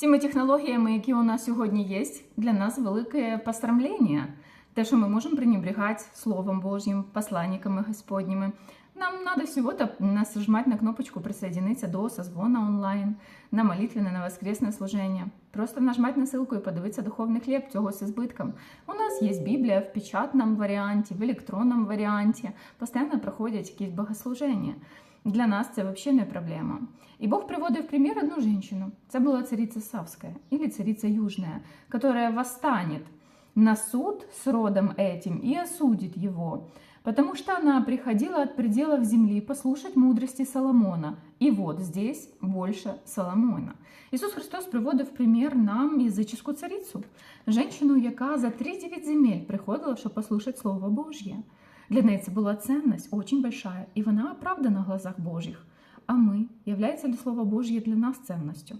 тими технологіями, які у нас сьогодні є, для нас велике пострамлення. Те, що ми можемо пренебрегати Словом Божьим, посланниками Господніми. Нам надо всего-то нажимать на кнопочку «Присоединиться до созвона онлайн», на молитвенне, на воскресне служення. Просто нажимать на ссылку і подивитися духовний хліб цього з избитком. У нас є Біблія в печатному варіанті, в електронному варіанті. Постійно проходять якісь богослуження. Для нас це взагалі не проблема. І Бог приводив в пример одну женщину. Це була царица Савская или царица Южная, которая восстанет на суд с родом этим и осудит его, потому что она приходила от пределов земли послушать мудрости Соломона. И вот здесь больше Соломона. Ісус Христос приводив в примір нам язичську царицю, женщину, яка за 3-9 земель приходила, щоб послухати Слово Божє. Для неї це була ценность очень большая, і вона оправдана в глазах Божих. А ми, являється ли Слово Божє для нас ценностью?